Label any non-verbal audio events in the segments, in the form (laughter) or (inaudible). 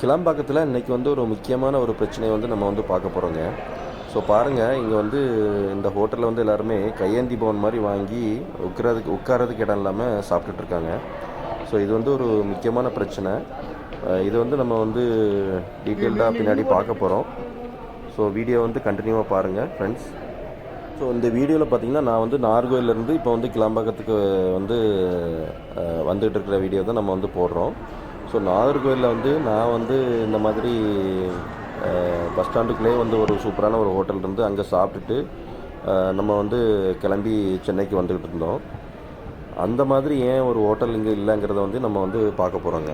கிளம்பாக்கத்தில் இன்றைக்கி வந்து ஒரு முக்கியமான ஒரு பிரச்சனையை வந்து நம்ம வந்து பார்க்க போகிறோங்க ஸோ பாருங்கள் இங்கே வந்து இந்த ஹோட்டலில் வந்து எல்லாருமே கையேந்தி பவன் மாதிரி வாங்கி உட்காரதுக்கு உட்காரதுக்கு இடம் இல்லாமல் சாப்பிட்டுட்டு இருக்காங்க. ஸோ இது வந்து ஒரு முக்கியமான பிரச்சனை. இது வந்து நம்ம வந்து டீட்டெயில்டாக பின்னாடி பார்க்க போகிறோம் ஸோ வீடியோ வந்து கண்டினியூவாக பாருங்கள் ஃப்ரெண்ட்ஸ் ஸோ இந்த வீடியோவில் பார்த்தீங்கன்னா நான் வந்து நார்கோயிலேருந்து இப்போ வந்து கிளம்பாக்கத்துக்கு வந்து வந்துகிட்டு இருக்கிற வீடியோ தான் நம்ம வந்து போடுறோம். ஸோ நாகர்கோவிலில் வந்து நான் வந்து இந்த மாதிரி பஸ் ஸ்டாண்டுக்குள்ளே வந்து ஒரு சூப்பரான ஒரு ஹோட்டல் இருந்து அங்கே சாப்பிட்டுட்டு நம்ம வந்து கிளம்பி சென்னைக்கு வந்துக்கிட்டு இருந்தோம். அந்த மாதிரி ஏன் ஒரு ஹோட்டல் இங்கே இல்லைங்கிறத வந்து நம்ம வந்து பார்க்க போகிறோங்க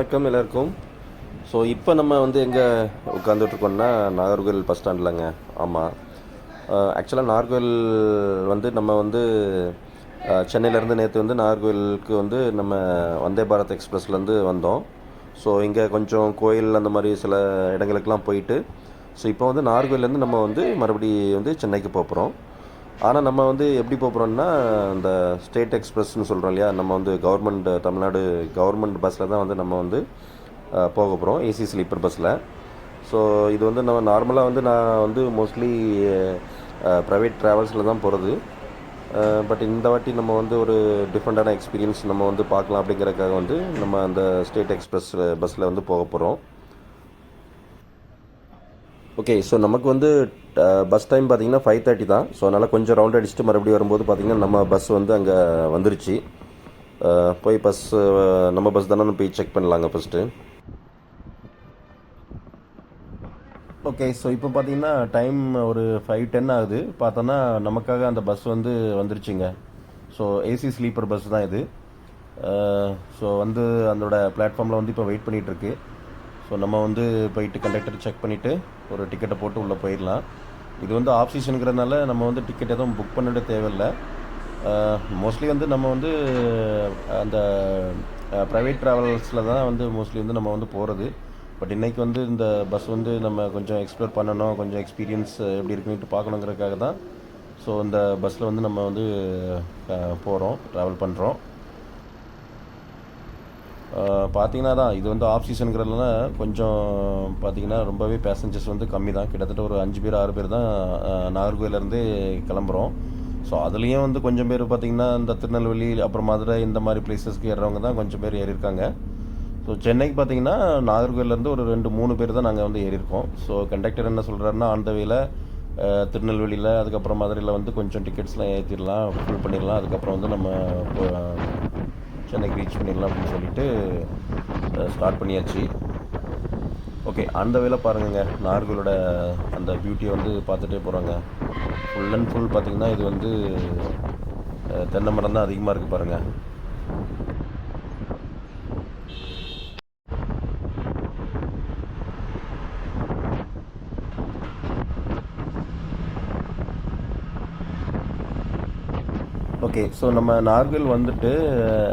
வணக்கம் எல்லாருக்கும். ஸோ இப்போ நம்ம வந்து எங்கே உட்காந்துட்ருக்கோம்னா நாகர்கோவில் பஸ் ஸ்டாண்ட்லங்க ஆமாம் ஆக்சுவலாக நாகர்கோவில் வந்து நம்ம வந்து சென்னையிலேருந்து நேற்று வந்து நாகர்கோவிலுக்கு வந்து நம்ம வந்தே பாரத் எக்ஸ்பிரஸ்லேருந்து வந்தோம். ஸோ இங்கே கொஞ்சம் கோயில் அந்த மாதிரி சில இடங்களுக்கெலாம் போயிட்டு ஸோ இப்போ வந்து நாகர்கோவிலேருந்து நம்ம வந்து மறுபடி வந்து சென்னைக்கு போகிறோம் ஆனால் நம்ம வந்து எப்படி போகிறோம்னா இந்த ஸ்டேட் எக்ஸ்பிரஸ்னு சொல்கிறோம் இல்லையா? நம்ம வந்து கவர்மெண்ட் தமிழ்நாடு கவர்மெண்ட் பஸ்ஸில் தான் வந்து நம்ம வந்து போக போகிறோம் ஏசி ஸ்லீப்பர் பஸ்ஸில் ஸோ இது வந்து நம்ம நார்மலாக வந்து நான் வந்து மோஸ்ட்லி ப்ரைவேட் ட்ராவல்ஸில் தான் போகிறது பட் இந்த வாட்டி நம்ம வந்து ஒரு டிஃப்ரெண்ட்டான எக்ஸ்பீரியன்ஸ் நம்ம வந்து பார்க்கலாம் அப்படிங்கிறதுக்காக வந்து நம்ம அந்த ஸ்டேட் எக்ஸ்பிரஸ் பஸ்ஸில் வந்து போக போகிறோம் ஓகே ஸோ நமக்கு வந்து பஸ் டைம் பார்த்தீங்கன்னா ஃபைவ் தேர்ட்டி தான். ஸோ அதனால் கொஞ்சம் ரவுண்ட் அடிச்சுட்டு மறுபடியும் வரும்போது பார்த்தீங்கன்னா நம்ம பஸ் வந்து அங்கே வந்துருச்சு. போய் பஸ் நம்ம பஸ் தானே போய் செக் பண்ணலாங்க ஃபஸ்ட்டு ஓகே ஸோ இப்போ பார்த்தீங்கன்னா டைம் ஒரு ஃபைவ் டென் ஆகுது. பார்த்தோன்னா நமக்காக அந்த பஸ் வந்து வந்துருச்சுங்க. ஸோ ஏசி ஸ்லீப்பர் பஸ் தான் இது. ஸோ வந்து அதோட பிளாட்ஃபார்மில் வந்து இப்போ வெயிட் பண்ணிகிட்ருக்கு ஸோ நம்ம வந்து போயிட்டு கண்டக்டர் செக் பண்ணிவிட்டு ஒரு டிக்கெட்டை போட்டு உள்ளே போயிடலாம் இது வந்து ஆஃப் சீசனுங்கிறதுனால நம்ம வந்து டிக்கெட் எதுவும் புக் பண்ணிட தேவையில்லை. மோஸ்ட்லி வந்து நம்ம வந்து அந்த ப்ரைவேட் ட்ராவல்ஸில் தான் வந்து மோஸ்ட்லி வந்து நம்ம வந்து போகிறது பட் இன்றைக்கி வந்து இந்த பஸ் வந்து நம்ம கொஞ்சம் எக்ஸ்ப்ளோர் பண்ணணும் கொஞ்சம் எக்ஸ்பீரியன்ஸ் எப்படி இருக்குன்ட்டு பார்க்கணுங்கிறதுக்காக தான். ஸோ இந்த பஸ்ஸில் வந்து நம்ம வந்து போகிறோம் ட்ராவல் பண்ணுறோம் பார்த்தீங்கன்னா தான் இது வந்து ஆஃப் சீசனுங்கிறதுனால கொஞ்சம் பார்த்தீங்கன்னா ரொம்பவே பேசஞ்சர்ஸ் வந்து கம்மி தான். கிட்டத்தட்ட ஒரு அஞ்சு பேர் ஆறு பேர் தான் நாகர்கோயிலேருந்து கிளம்புறோம். ஸோ அதுலேயும் வந்து கொஞ்சம் பேர் பார்த்திங்கன்னா இந்த திருநெல்வேலி அப்புறம் மதுரை இந்த மாதிரி பிளேசஸ்க்கு ஏறுறவங்க தான் கொஞ்சம் பேர் ஏறியிருக்காங்க. ஸோ சென்னைக்கு பார்த்தீங்கன்னா நாகர்கோயிலேருந்து ஒரு ரெண்டு மூணு பேர் தான் நாங்கள் வந்து ஏறியிருக்கோம். ஸோ கண்டக்டர் என்ன சொல்கிறாருன்னா ஆன் வேல திருநெல்வேலியில் அதுக்கப்புறம் மதுரையில் வந்து கொஞ்சம் டிக்கெட்ஸ்லாம் ஏற்றிடலாம் ஃபுல் பண்ணிடலாம் அதுக்கப்புறம் வந்து நம்ம சென்னைக்கு ரீச் பண்ணிடலாம் அப்படின்னு சொல்லிட்டு ஸ்டார்ட் பண்ணியாச்சு. ஓகே அந்த வேலை பாருங்கங்க. நாகர்களோட அந்த பியூட்டியை வந்து பார்த்துட்டே போகிறாங்க ஃபுல் அண்ட் ஃபுல் பார்த்திங்கன்னா இது வந்து தென்னை மரம் தான் அதிகமாக இருக்குது பாருங்கள் ஓகே ஸோ நம்ம நார்கல் வந்துட்டு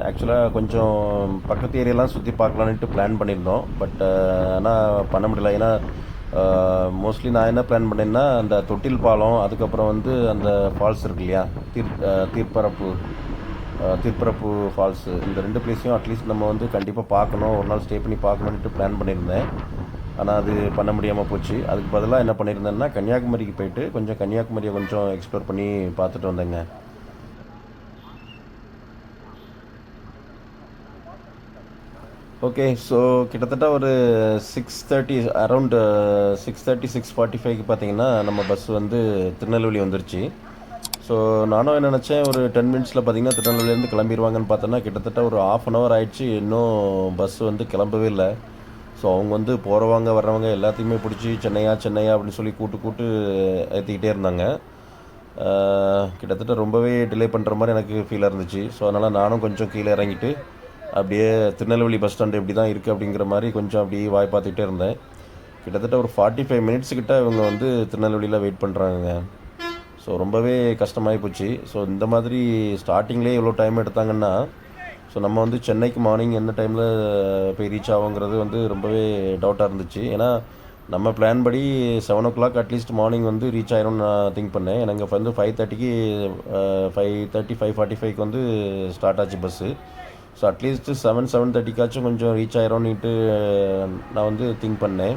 ஆக்சுவலாக கொஞ்சம் பக்கத்து ஏரியாலாம் சுற்றி பார்க்கலான்ட்டு பிளான் பண்ணியிருந்தோம். பட் ஆனால் பண்ண முடியல. ஏன்னா மோஸ்ட்லி நான் என்ன பிளான் பண்ணேன்னா அந்த தொட்டில் பாலம் அதுக்கப்புறம் வந்து அந்த ஃபால்ஸ் இருக்கு இல்லையா? தீர் தீர்ப்பரப்பு திருப்பரப்பு ஃபால்ஸு இந்த ரெண்டு பிளேஸையும் அட்லீஸ்ட் நம்ம வந்து கண்டிப்பாக பார்க்கணும். ஒரு நாள் ஸ்டே பண்ணி பார்க்கணுன்ட்டு பிளான் பண்ணியிருந்தேன். ஆனால் அது பண்ண முடியாமல் போச்சு. அதுக்கு பதிலாக என்ன பண்ணியிருந்தேன்னா கன்னியாகுமரிக்கு போயிட்டு கொஞ்சம் கன்னியாகுமரியை கொஞ்சம் எக்ஸ்ப்ளோர் பண்ணி பார்த்துட்டு வந்தேங்க. ஓகே ஸோ கிட்டத்தட்ட ஒரு six thirty around six thirty six forty ஃபைவ்க்கு பார்த்தீங்கன்னா நம்ம பஸ் வந்து திருநெல்வேலி வந்துருச்சு. ஸோ நானும் என்ன நினச்சேன் ஒரு டென் மினிட்ஸில் பார்த்தீங்கன்னா திருநெல்வேலியிலேருந்து கிளம்பிடுவாங்கன்னு பார்த்தோன்னா கிட்டத்தட்ட ஒரு ஆஃப் அன் ஹவர் ஆயிடுச்சு. இன்னும் பஸ் வந்து கிளம்பவே இல்லை. ஸோ அவங்க வந்து போகிறவங்க வர்றவங்க எல்லாத்தையுமே பிடிச்சி சென்னையா சென்னையா அப்படின்னு சொல்லி கூட்டு கூட்டு ஏற்றிக்கிட்டே இருந்தாங்க. Uh, கிட்டத்தட்ட ரொம்பவே டிலே பண்ணுற மாதிரி எனக்கு ஃபீலாக இருந்துச்சு. ஸோ அதனால் நானும் கொஞ்சம் கீழே இறங்கிட்டு அப்படியே திருநெல்வேலி பஸ் ஸ்டாண்டு எப்படி தான் இருக்குது அப்படிங்கிற மாதிரி கொஞ்சம் அப்படியே வாய் பார்த்துக்கிட்டே இருந்தேன். கிட்டத்தட்ட ஒரு ஃபார்ட்டி ஃபைவ் மினிட்ஸ் கிட்ட இவங்க வந்து திருநெல்வேலியில் வெயிட் பண்ணுறாங்க ஸோ ரொம்பவே கஷ்டமாகி போச்சு. ஸோ இந்த மாதிரி ஸ்டார்டிங்லேயே இவ்வளோ டைம் எடுத்தாங்கன்னா ஸோ நம்ம வந்து சென்னைக்கு மார்னிங் என்ன டைமில் போய் ரீச் ஆகுங்கிறது வந்து ரொம்பவே டவுட்டாக இருந்துச்சு. ஏன்னா நம்ம பிளான் படி seven o'clock at least morning வந்து ரீச் ஆயிரும்னு நான் திங்க் பண்ணேன். எனக்கு வந்து ஃபைவ் தேர்ட்டிக்கு ஃபைவ் தேர்ட்டி ஃபைவ் ஃபார்ட்டி ஃபைவ்க்கு வந்து ஸ்டார்ட் ஆச்சு bus so at least seven seven தேர்ட்டிக்காச்சும் கொஞ்சம் ரீச் ஆயிரும்னுட்டு நான் வந்து திங்க் பண்ணேன்.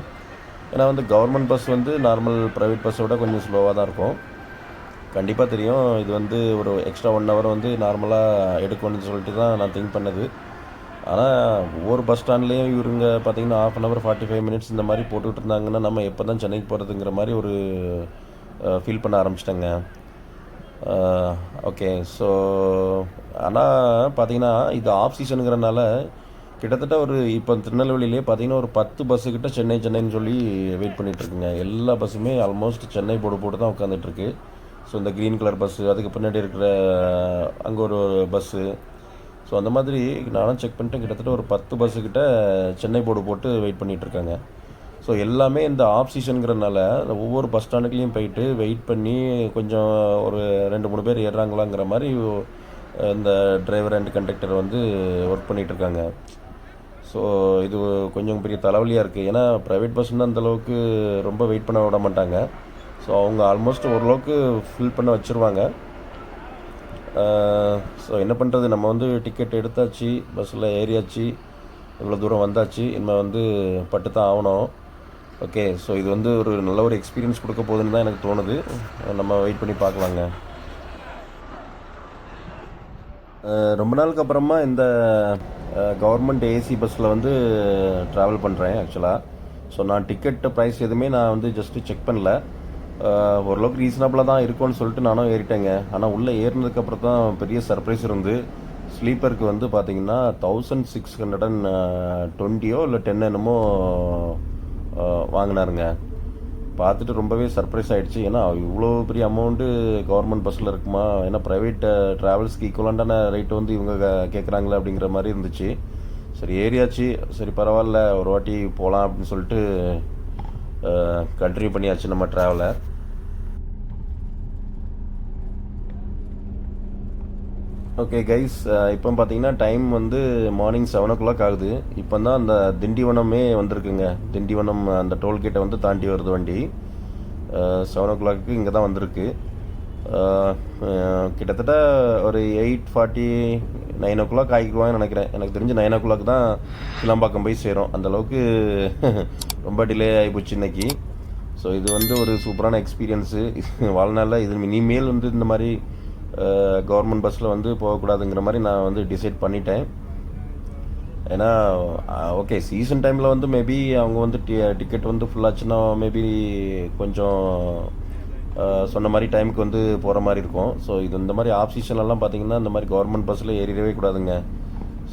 ஏன்னா வந்து கவர்மெண்ட் பஸ் வந்து நார்மல் ப்ரைவேட் பஸ்ஸை விட கொஞ்சம் ஸ்லோவாக தான் இருக்கும். கண்டிப்பாக தெரியும். இது வந்து ஒரு எக்ஸ்ட்ரா ஒன் ஹவர் வந்து நார்மலாக எடுக்கணும்னு சொல்லிட்டு தான் நான் திங்க் பண்ணது. ஆனால் ஒவ்வொரு பஸ் ஸ்டாண்ட்லேயும் இவருங்க பார்த்திங்கன்னா half an hour forty five minutes இந்த மாதிரி போட்டுக்கிட்டு இருந்தாங்கன்னா நம்ம எப்போ தான் சென்னைக்கு போகிறதுங்கிற மாதிரி ஒரு ஃபீல் பண்ண ஆரம்பிச்சிட்டேங்க. ஓகே. ஸோ ஆனால் பார்த்தீங்கன்னா இது ஆஃப் சீசனுங்கிறனால கிட்டத்தட்ட ஒரு இப்போ திருநெல்வேலியிலே பார்த்தீங்கன்னா ஒரு பத்து பஸ்ஸுக்கிட்ட சென்னை சென்னைன்னு சொல்லி வெயிட் பண்ணிகிட்ருக்குங்க எல்லா பஸ்ஸுமே ஆல்மோஸ்ட் சென்னை போட்டு போட்டு தான் உட்காந்துட்ருக்கு ஸோ இந்த க்ரீன் கலர் பஸ்ஸு அதுக்கு பின்னாடி இருக்கிற அங்கே ஒரு பஸ்ஸு ஸோ அந்த மாதிரி நானும் செக் பண்ணிட்டு கிட்டத்தட்ட ஒரு பத்து பஸ்ஸுக்கிட்ட சென்னை போர்டு போட்டு வெயிட் பண்ணிகிட்ருக்காங்க ஸோ எல்லாமே இந்த ஆஃப் சீசனுங்கிறனால ஒவ்வொரு பஸ் ஸ்டாண்டுக்குலேயும் போயிட்டு வெயிட் பண்ணி கொஞ்சம் ஒரு ரெண்டு மூணு பேர் ஏறுறாங்களாங்கிற மாதிரி இந்த டிரைவர் அண்ட் கண்டக்டர் வந்து ஒர்க் பண்ணிகிட்ருக்காங்க ஸோ இது கொஞ்சம் பெரிய தலைவலியாக இருக்குது ஏன்னா ப்ரைவேட் பஸ்ஸுன்னு அந்தளவுக்கு ரொம்ப வெயிட் பண்ண விட மாட்டாங்க. ஸோ அவங்க ஆல்மோஸ்ட் ஓரளவுக்கு ஃபில் பண்ண வச்சுருவாங்க. ஸோ என்ன பண்ணுறது நம்ம வந்து டிக்கெட் எடுத்தாச்சு பஸ்ஸில் ஏறியாச்சு இவ்வளோ தூரம் வந்தாச்சு இனிமேல் வந்து பட்டு தான் ஆகணும். ஓகே ஸோ இது வந்து ஒரு நல்ல ஒரு எக்ஸ்பீரியன்ஸ் கொடுக்க போகுதுன்னு தான் எனக்கு தோணுது. நம்ம வெயிட் பண்ணி பார்க்கலாங்க. ரொம்ப நாளுக்கு அப்புறமா இந்த கவர்மெண்ட் ஏசி பஸ்ஸில் வந்து ட்ராவல் பண்ணுறேன் ஆக்சுவலாக ஸோ நான் டிக்கெட் ப்ரைஸ் எதுவுமே நான் வந்து ஜஸ்ட்டு செக் பண்ணல. ஓரளவுக்கு ரீசனபிளாக தான் இருக்கும்னு சொல்லிட்டு நானும் ஏறிட்டேங்க. ஆனால் உள்ளே ஏறினதுக்கப்புறம் தான் பெரிய சர்ப்ரைஸ் இருந்து. ஸ்லீப்பருக்கு வந்து பார்த்தீங்கன்னா தௌசண்ட் சிக்ஸ் ஹண்ட்ரட் அண்ட் டுவெண்ட்டியோ இல்லை டென் என்னமோ வாங்கினாருங்க. பார்த்துட்டு ரொம்பவே சர்ப்ரைஸ் ஆகிடுச்சு ஏன்னா இவ்வளோ பெரிய அமௌண்ட்டு கவர்மெண்ட் பஸ்ஸில் இருக்குமா? ஏன்னா ப்ரைவேட் ட்ராவல்ஸ்க்கு ஈக்குவலாண்டான ரேட்டு வந்து இவங்க கேட்குறாங்களே அப்படிங்கிற மாதிரி இருந்துச்சு. சரி ஏரியாச்சு சரி பரவாயில்ல. ஒரு வாட்டி போகலாம் அப்படின்னு சொல்லிட்டு கண்டினியூ பண்ணியாச்சு நம்ம ட்ராவலை ஓகே கைஸ் இப்போ பார்த்தீங்கன்னா டைம் வந்து மார்னிங் செவன் ஓ கிளாக் ஆகுது. இப்போ தான் அந்த திண்டிவனமே வந்திருக்குங்க. திண்டிவனம் அந்த டோல்கேட்டை வந்து தாண்டி வருது வண்டி. செவன் ஓ கிளாக்கு இங்கே தான் வந்திருக்கு. கிட்டத்தட்ட ஒரு eight forty nine o'clock ஆகிக்குவாங்கன்னு நினைக்கிறேன். எனக்கு தெரிஞ்சு நைன் ஓ கிளாக் தான் சிலம்பாக்கம் போய் சேரும். அந்தளவுக்கு (laughs) ரொம்ப டிலே ஆகிப்போச்சு இன்னைக்கு. ஸோ இது வந்து ஒரு சூப்பரான எக்ஸ்பீரியன்ஸு (laughs) வாழ்நாளில் இது இனிமேல் வந்து இந்த மாதிரி கவர்மெண்ட் பஸ்ஸில் வந்து போகக்கூடாதுங்கிற மாதிரி நான் வந்து டிசைட் பண்ணிட்டேன். ஏன்னா ஓகே சீசன் டைமில் வந்து மேபி அவங்க வந்து டி டிக்கெட் வந்து ஃபுல்லாச்சுன்னா மேபி கொஞ்சம் சொன்ன மாதிரி டைமுக்கு வந்து போகிற மாதிரி இருக்கும். ஸோ இது இந்த மாதிரி ஆஃப் சீசன்லலாம் பார்த்தீங்கன்னா இந்த மாதிரி கவர்மெண்ட் பஸ்ஸில் ஏறிடவே கூடாதுங்க.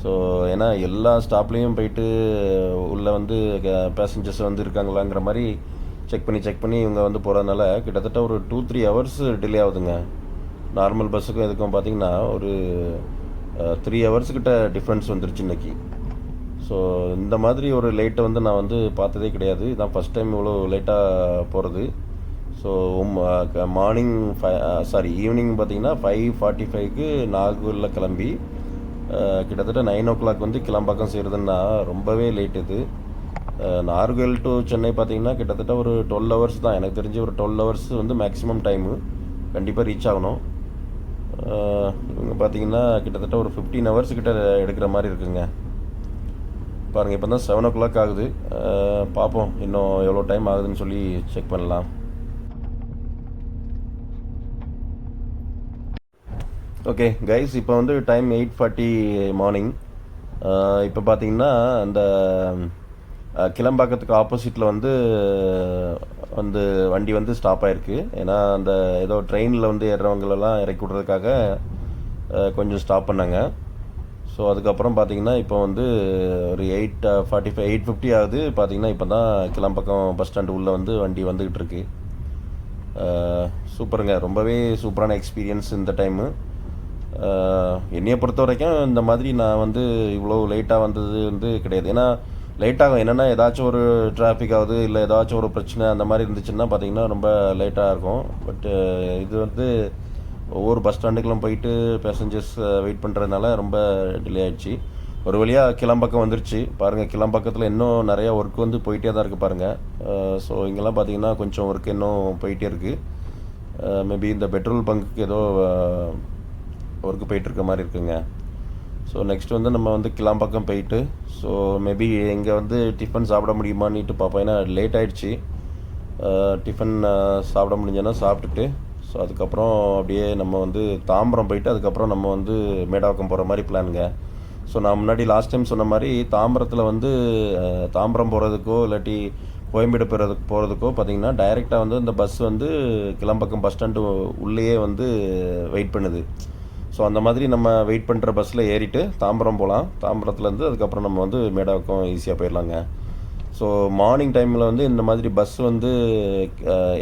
ஸோ ஏன்னா எல்லா ஸ்டாப்லேயும் போயிட்டு உள்ளே வந்து பேசஞ்சர்ஸ் வந்து இருக்காங்களாங்கிற மாதிரி செக் பண்ணி செக் பண்ணி இவங்க வந்து போகிறதுனால கிட்டத்தட்ட ஒரு டூ த்ரீ ஹவர்ஸ் டிலே ஆகுதுங்க. நார்மல் பஸ்ஸுக்கும் இதுக்கும் பார்த்தீங்கன்னா ஒரு த்ரீ ஹவர்ஸ் கிட்ட டிஃப்ரென்ஸ் வந்துருச்சு இன்னைக்கு. ஸோ இந்த மாதிரி ஒரு லேட்டை வந்து நான் வந்து பார்த்ததே கிடையாது. இதான் ஃபஸ்ட் டைம் இவ்வளோ லேட்டாக போகிறது so morning five sorry evening பார்த்தீங்கன்னா ஃபைவ் ஃபார்ட்டி ஃபைவ்க்கு நாகூரில் கிளம்பி கிட்டத்தட்ட நைன் ஓ கிளாக் வந்து கிளம்பாக்கம் செய்கிறதுன்னா ரொம்பவே லேட் இது. அஹ், டு சென்னை பார்த்தீங்கன்னா கிட்டத்தட்ட ஒரு டுவெல் ஹவர்ஸ் தான். எனக்கு தெரிஞ்சு ஒரு டுவெல் ஹவர்ஸ் வந்து மேக்ஸிமம் டைமு கண்டிப்பாக ரீச் ஆகணும். இவங்க பார்த்தீங்கன்னா கிட்டத்தட்ட ஒரு ஃபிஃப்டீன் ஹவர்ஸ் கிட்ட எடுக்கிற மாதிரி இருக்குங்க. பாருங்கள் இப்போ தான் செவன் ஓ கிளாக் ஆகுது பார்ப்போம் இன்னும் எவ்வளோ டைம் ஆகுதுன்னு சொல்லி செக் பண்ணலாம். ஓகே கைஸ் இப்போ வந்து டைம் எயிட் ஃபார்ட்டி மார்னிங் இப்போ பார்த்தீங்கன்னா அந்த கிளம்பாக்கத்துக்கு ஆப்போசிட்டில் வந்து வந்து வண்டி வந்து ஸ்டாப் ஆகிருக்கு ஏன்னா அந்த ஏதோ ட்ரெயினில் வந்து ஏறுறவங்களெல்லாம் இறக்கி விட்றதுக்காக கொஞ்சம் ஸ்டாப் பண்ணாங்க. ஸோ அதுக்கப்புறம் பார்த்தீங்கன்னா இப்போ வந்து ஒரு eight forty five eight fifty ஆகுது. பார்த்தீங்கன்னா இப்போ தான் கிளம்பக்கம் பஸ் ஸ்டாண்டு உள்ளே வந்து வண்டி வந்துக்கிட்டு இருக்கு. சூப்பருங்க. ரொம்பவே சூப்பரான எக்ஸ்பீரியன்ஸ் இந்த டைமு என்னையை பொறுத்த வரைக்கும் இந்த மாதிரி நான் வந்து இவ்வளோ லேட்டாக வந்தது வந்து கிடையாது. ஏன்னா லேட்டாகும். என்னென்னா ஏதாச்சும் ஒரு டிராஃபிக் ஆகுது இல்லை ஏதாச்சும் ஒரு பிரச்சனை அந்த மாதிரி இருந்துச்சுன்னா பார்த்தீங்கன்னா ரொம்ப லேட்டாக இருக்கும். பட்டு இது வந்து ஒவ்வொரு பஸ் ஸ்டாண்டுக்கெலாம் போயிட்டு பேசஞ்சர்ஸ் வெயிட் பண்ணுறதுனால ரொம்ப டிலே ஆயிடுச்சு. ஒரு வழியாக கிளம்பக்கம் வந்துருச்சு. பாருங்கள் கிளம்பக்கத்தில் இன்னும் நிறையா ஒர்க் வந்து போயிட்டே தான் இருக்குது பாருங்கள் ஸோ இங்கெல்லாம் பார்த்தீங்கன்னா கொஞ்சம் ஒர்க் இன்னும் போயிட்டே இருக்குது மேபி இந்த பெட்ரோல் பங்க்குக்கு ஏதோ ஒர்க்கு போயிட்டுருக்க மாதிரி இருக்குங்க. ஸோ நெக்ஸ்ட் வந்து நம்ம வந்து கிளாம்பாக்கம் போயிட்டு ஸோ மேபி இங்கே வந்து டிஃபன் சாப்பிட முடியுமான்னுட்டு பார்ப்போம். ஏன்னா லேட் ஆகிடுச்சி டிஃபன் சாப்பிட முடிஞ்சேன்னா சாப்பிட்டுட்டு ஸோ அதுக்கப்புறம் அப்படியே நம்ம வந்து தாம்பரம் போயிட்டு அதுக்கப்புறம் நம்ம வந்து மேடாக்கம் போகிற மாதிரி பிளானுங்க ஸோ நான் முன்னாடி லாஸ்ட் டைம் சொன்ன மாதிரி தாம்பரத்தில் வந்து தாம்பரம் போகிறதுக்கோ இல்லாட்டி கோயம்பேடு போகிறதுக்கு போகிறதுக்கோ பார்த்தீங்கன்னா டைரெக்டாக வந்து இந்த பஸ் வந்து கிளம்பக்கம் பஸ் ஸ்டாண்டு உள்ளேயே வந்து வெயிட் பண்ணுது. ஸோ அந்த மாதிரி நம்ம வெயிட் பண்ணுற பஸ்ஸில் ஏறிட்டு தாம்பரம் போகலாம் தாம்பரத்துலேருந்து அதுக்கப்புறம் நம்ம வந்து மேடாவுக்கும் ஈஸியாக போயிடலாங்க. ஸோ மார்னிங் டைமில் வந்து இந்த மாதிரி பஸ் வந்து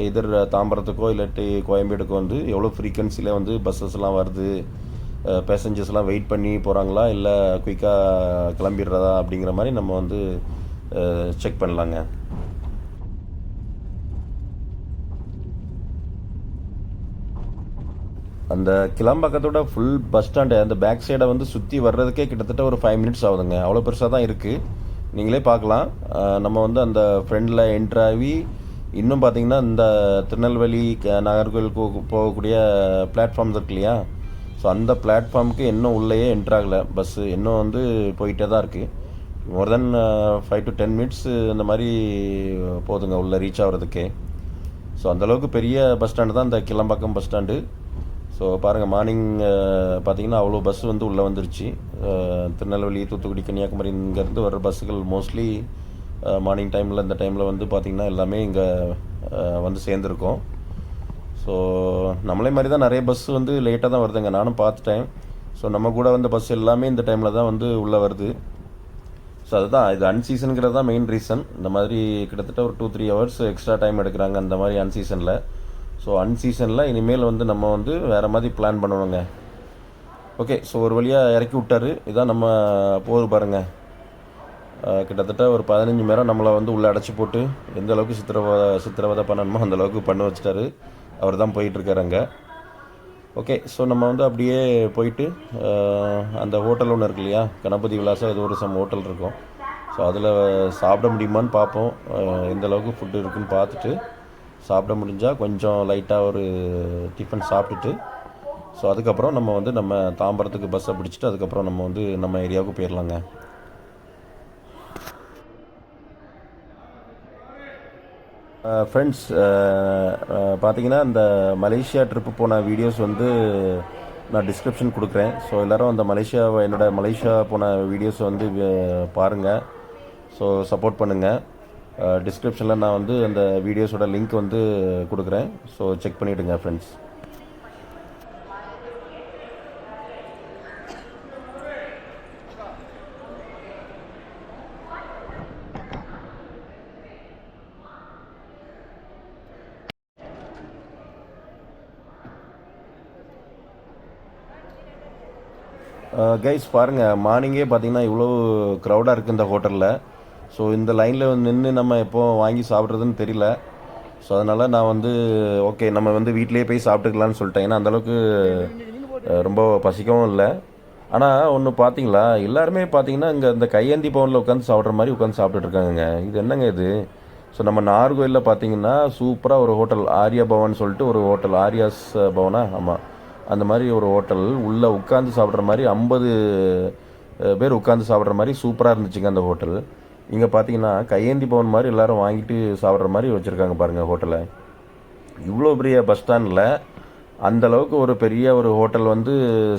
எதிர் தாம்பரத்துக்கோ இல்லாட்டி கோயம்பேடுக்கோ வந்து எவ்வளோ ஃப்ரீக்குவன்சியில் வந்து பஸ்ஸஸ்லாம் வருது பேசஞ்சர்ஸ்லாம் வெயிட் பண்ணி போகிறாங்களா இல்லை குயிக்காக கிளம்பிடுறதா அப்படிங்கிற மாதிரி நம்ம வந்து செக் பண்ணலாங்க. அந்த கிளம்பக்கத்தோட ஃபுல் பஸ் ஸ்டாண்டு அந்த பேக் சைடை வந்து சுற்றி வர்றதுக்கே கிட்டத்தட்ட ஒரு ஃபைவ் மினிட்ஸ் ஆகுதுங்க. அவ்வளோ பெருசாக தான் இருக்குது நீங்களே பார்க்கலாம். நம்ம வந்து அந்த ஃப்ரெண்டில் என்ட்ராகி இன்னும் பார்த்தீங்கன்னா இந்த திருநெல்வேலி க- போகக்கூடிய பிளாட்ஃபார்ம்ஸ் இருக்கு இல்லையா? ஸோ அந்த பிளாட்ஃபார்முக்கு இன்னும் உள்ளேயே என்ட்ராகலை பஸ்ஸு இன்னும் வந்து போயிட்டே தான் இருக்குது more than five to ten minutes இந்த மாதிரி போதுங்க. உள்ளே ரீச் ஆகிறதுக்கே. ஸோ அந்தளவுக்கு பெரிய பஸ் ஸ்டாண்டு தான் இந்த கிளம்பாக்கம் பஸ் ஸ்டாண்டு ஸோ பாருங்கள் மார்னிங் பார்த்தீங்கன்னா அவ்வளோ பஸ் வந்து உள்ளே வந்துருச்சு. திருநெல்வேலி தூத்துக்குடி கன்னியாகுமரி இங்கேருந்து வர பஸ்ஸுகள் மோஸ்ட்லி மார்னிங் டைமில் இந்த டைமில் வந்து பார்த்திங்கன்னா எல்லாமே இங்கே வந்து சேர்ந்துருக்கோம். ஸோ நம்மளே மாதிரி தான் நிறைய பஸ் வந்து லேட்டாக தான் வருதுங்க. நானும் பார்த்துட்டேன் ஸோ நம்ம கூட வந்த பஸ் எல்லாமே இந்த டைமில் தான் வந்து உள்ளே வருது. ஸோ அதுதான் இது அன்சீசனுங்கிறது தான் மெயின் ரீசன் இந்த மாதிரி கிட்டத்தட்ட ஒரு two three hours extra time எடுக்கிறாங்க அந்த மாதிரி அன்சீசனில் ஸோ அன்சீசனில் இனிமேல் வந்து நம்ம வந்து வேறு மாதிரி பிளான் பண்ணணுங்க. ஓகே ஸோ ஒரு வழியாக இறக்கி விட்டாரு. இதான் நம்ம போர் பாருங்க. கிட்டத்தட்ட ஒரு பதினஞ்சு மணி நேரம் நம்மளை வந்து உள்ளே அடைச்சி போட்டு எந்த அளவுக்கு சித்திரவதை சித்திரவதை பண்ணணுமோ அந்த அளவுக்கு பண்ண வச்சிட்டாரு. அவர் தான் போயிட்டுருக்காரு அங்கே. ஓகே ஸோ நம்ம வந்து அப்படியே போயிட்டு அந்த ஹோட்டல் ஒன்று இருக்கு இல்லையா? கணபதி விலாசம் ஏதோ ஒரு சம் ஹோட்டல் இருக்கும். ஸோ அதில் சாப்பிட முடியுமான்னு பார்ப்போம். எந்த அளவுக்கு ஃபுட்டு இருக்குன்னு பார்த்துட்டு சாப்பிட முடிஞ்சால் கொஞ்சம் லைட்டாக ஒரு டிஃபன் சாப்பிட்டுட்டு ஸோ அதுக்கப்புறம் நம்ம வந்து நம்ம தாம்பரத்துக்கு பஸ்ஸை பிடிச்சிட்டு அதுக்கப்புறம் நம்ம வந்து நம்ம ஏரியாவுக்கு போயிடலாங்க ஃப்ரெண்ட்ஸ் பார்த்தீங்கன்னா இந்த மலேசியா ட்ரிப்பு போன வீடியோஸ் வந்து நான் டிஸ்கிரிப்ஷன் கொடுக்குறேன். ஸோ எல்லோரும் அந்த மலேசியாவை என்னோட மலேசியா போன வீடியோஸ் வந்து பாருங்கள் ஸோ சப்போர்ட் பண்ணுங்கள் டிஸ்கிரிப்ஷனில் நான் வந்து அந்த வீடியோஸோட லிங்க் வந்து கொடுக்குறேன். ஸோ செக் பண்ணிவிடுங்க ஃப்ரெண்ட்ஸ் கைஸ் பாருங்கள் மார்னிங்கே பார்த்தீங்கன்னா இவ்வளோ க்ரௌடாக இருக்குது இந்த ஹோட்டலில் ஸோ இந்த லைனில் நின்று நம்ம எப்போ வாங்கி சாப்பிட்றதுன்னு தெரியல. ஸோ அதனால் நான் வந்து ஓகே நம்ம வந்து வீட்டிலேயே போய் சாப்பிட்டுக்கலான்னு சொல்லிட்டேன். ஏன்னா அந்தளவுக்கு ரொம்ப பசிக்கவும் இல்லை. ஆனால் ஒன்று பார்த்தீங்களா எல்லாருமே பார்த்தீங்கன்னா இங்கே இந்த கையேந்தி பவனில் உட்காந்து சாப்பிட்ற மாதிரி உட்காந்து சாப்பிட்டுட்டு இது என்னங்க இது? ஸோ நம்ம நார்கோயிலில் பார்த்தீங்கன்னா சூப்பராக ஒரு ஹோட்டல் ஆர்யா பவன் சொல்லிட்டு ஒரு ஹோட்டல் ஆர்யாஸ் பவனா? ஆமாம் அந்த மாதிரி ஒரு ஹோட்டல் உள்ளே உட்காந்து சாப்பிட்ற மாதிரி ஐம்பது பேர் உட்காந்து சாப்பிட்ற மாதிரி சூப்பராக இருந்துச்சுங்க அந்த ஹோட்டல் இங்கே பார்த்தீங்கன்னா கையேந்தி பவன் மாதிரி எல்லோரும் வாங்கிட்டு சாப்பிட்ற மாதிரி வச்சுருக்காங்க பாருங்கள் ஹோட்டலை இவ்வளோ பெரிய பஸ் ஸ்டாண்டில் அந்த அளவுக்கு ஒரு பெரிய ஒரு ஹோட்டல் வந்து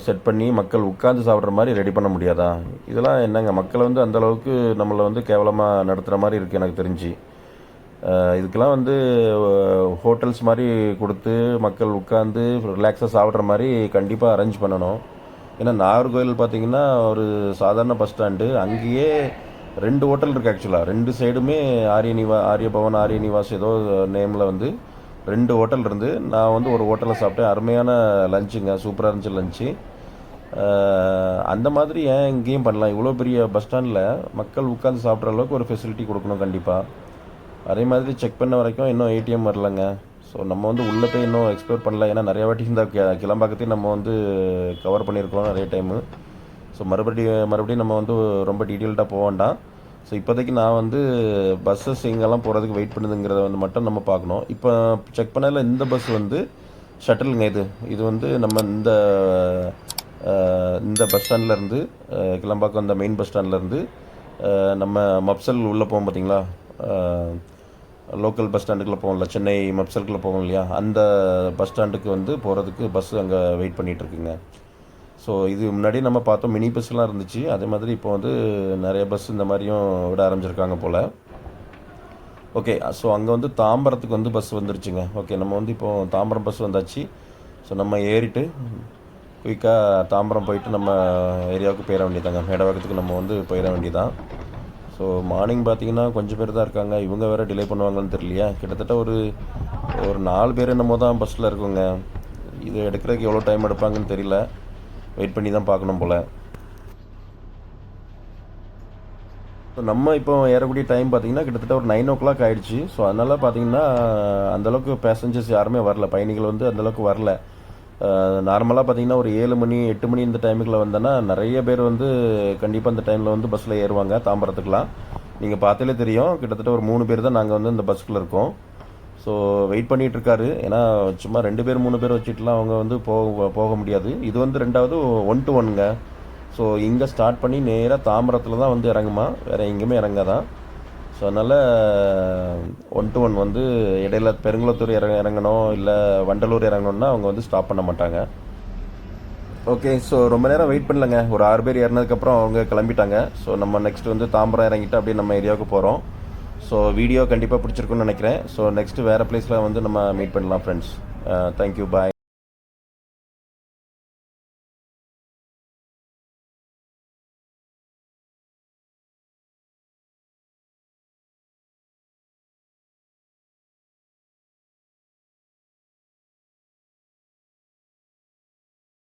செட் பண்ணி மக்கள் உட்காந்து சாப்பிட்ற மாதிரி ரெடி பண்ண முடியாதா? இதெல்லாம் என்னங்க? மக்களை வந்து அந்த அளவுக்கு நம்மளை வந்து கேவலமாக நடத்துகிற மாதிரி இருக்குது எனக்கு தெரிஞ்சு. இதுக்கெல்லாம் வந்து ஹோட்டல்ஸ் மாதிரி கொடுத்து மக்கள் உட்காந்து ரிலாக்ஸாக சாப்பிட்ற மாதிரி கண்டிப்பாக அரேஞ்ச் பண்ணணும். ஏன்னா நாகர்கோவில் பார்த்திங்கன்னா ஒரு சாதாரண பஸ் ஸ்டாண்டு அங்கேயே ரெண்டு ஹோட்டல் இருக்குது ஆக்சுவலாக ரெண்டு சைடுமே ஆரிய நிவா ஆரிய பவன் ஆரிய நிவாஸ் ஏதோ நேமில் வந்து ரெண்டு ஹோட்டல் இருந்து நான் வந்து ஒரு ஹோட்டலில் சாப்பிட்டேன். அருமையான லஞ்சுங்க சூப்பராக இருந்துச்சு லஞ்சு அந்த மாதிரி ஏன் இங்கேயும் பண்ணலாம்? இவ்வளோ பெரிய பஸ் ஸ்டாண்டில் மக்கள் உட்காந்து சாப்பிட்ற அளவுக்கு ஒரு ஃபெசிலிட்டி கொடுக்கணும் கண்டிப்பாக அதே மாதிரி செக் பண்ண வரைக்கும் இன்னும் ஏடிஎம் வரலங்க. ஸோ நம்ம வந்து உள்ளே போய் இன்னும் எக்ஸ்ப்ளோர் பண்ணல ஏன்னா நிறைய வாட்டி இந்த கி- கிளம்பாக்கத்தையும் நம்ம வந்து கவர் பண்ணியிருக்கோம் நிறைய டைமு ஸோ மறுபடியும் மறுபடியும் நம்ம வந்து ரொம்ப டீட்டெயில்டாக போக வேண்டாம். ஸோ இப்போதைக்கு நான் வந்து பஸ்ஸஸ் எங்கெல்லாம் போகிறதுக்கு வெயிட் பண்ணுதுங்கிறத வந்து மட்டும் நம்ம பார்க்கணும். இப்போ செக் பண்ணதில் இந்த பஸ் வந்து ஷட்டிலுங்க இது. இது வந்து நம்ம இந்த இந்த பஸ் ஸ்டாண்ட்லேருந்து கிளம்பாக்கம் இந்த மெயின் பஸ் ஸ்டாண்ட்லேருந்து நம்ம மப்சல் உள்ளே போவோம் பார்த்தீங்களா? லோக்கல் பஸ் ஸ்டாண்டுக்குள்ளே போவோம்ல சென்னை மப்சல்குள்ளே போவோம் இல்லையா? அந்த பஸ் ஸ்டாண்டுக்கு வந்து போகிறதுக்கு பஸ் அங்கே வெயிட் பண்ணிகிட்டு இருக்குங்க. ஸோ இது முன்னாடி நம்ம பார்த்தோம் மினி பஸ்லாம் இருந்துச்சு. அதே மாதிரி இப்போ வந்து நிறைய பஸ் இந்த மாதிரியும் விட ஆரம்பிச்சிருக்காங்க போல். ஓகே ஸோ அங்கே வந்து தாம்பரத்துக்கு வந்து பஸ் வந்துருச்சுங்க. ஓகே நம்ம வந்து இப்போ தாம்பரம் பஸ் வந்தாச்சு. ஸோ நம்ம ஏறிட்டு குயிக்காக தாம்பரம் போயிட்டு நம்ம ஏரியாவுக்கு போயிட வேண்டியதாங்க மேடவாக்கத்துக்கு நம்ம வந்து போயிட வேண்டியதான் ஸோ மார்னிங் பார்த்தீங்கன்னா கொஞ்சம் பேர் தான் இருக்காங்க. இவங்க வேறு டிலே பண்ணுவாங்கன்னு தெரியலையா. கிட்டத்தட்ட ஒரு ஒரு நாலு பேர் என்னமோ தான் பஸ்ஸில் இருக்குங்க. இது எடுக்கிறதுக்கு எவ்வளோ டைம் எடுப்பாங்கன்னு தெரியல. வெயிட் பண்ணி தான் பார்க்கணும் போல். ஸோ நம்ம இப்போ ஏறக்கூடிய டைம் பார்த்தீங்கன்னா கிட்டத்தட்ட ஒரு நைன் ஓ கிளாக் ஆகிடுச்சு ஸோ அதனால் பார்த்தீங்கன்னா அந்தளவுக்கு பேசஞ்சர்ஸ் யாருமே வரல. பயணிகள் வந்து அந்தளவுக்கு வரல. நார்மலாக பார்த்தீங்கன்னா ஒரு ஏழு மணி எட்டு மணி இந்த டைமுக்குள்ள வந்தோன்னா நிறைய பேர் வந்து கண்டிப்பாக அந்த டைமில் வந்து பஸ்ஸில் ஏறுவாங்க தாம்பரத்துக்குலாம் நீங்கள் பார்த்தாலே தெரியும் கிட்டத்தட்ட ஒரு மூணு பேர் தான் நாங்கள் வந்து இந்த பஸ்ஸுக்குள்ளே இருக்கோம். ஸோ வெயிட் பண்ணிகிட்ருக்காரு ஏன்னா சும்மா ரெண்டு பேர் மூணு பேர் வச்சுட்டுலாம் அவங்க வந்து போக போக முடியாது. இது வந்து ரெண்டாவது ஒன் டு ஒன்னுங்க ஸோ இங்கே ஸ்டார்ட் பண்ணி நேராக தாம்பரத்தில் தான் வந்து இறங்குமா? வேறு எங்கேயுமே இறங்காதான் ஸோ அதனால் ஒன் டு ஒன் வந்து இடையில பெருங்குளத்தூர் இறங்க இறங்கணும் இல்லை வண்டலூர் இறங்கணும்னா அவங்க வந்து ஸ்டாப் பண்ண மாட்டாங்க. ஓகே ஸோ ரொம்ப நேரம் வெயிட் பண்ணலங்க. ஒரு ஆறு பேர் ஏறினதுக்கப்புறம் அவங்க கிளம்பிட்டாங்க. ஸோ நம்ம நெக்ஸ்ட் வந்து தாம்பரம் இறங்கிட்டு அப்படியே நம்ம ஏரியாவுக்கு போகிறோம் ஸோ வீடியோ கண்டிப்பாக பிடிச்சிருக்குன்னு நினைக்கிறேன். ஸோ நெக்ஸ்ட் வேறு பிளேஸில் வந்து நம்ம மீட் பண்ணலாம் ஃப்ரெண்ட்ஸ் தேங்க்யூ பாய்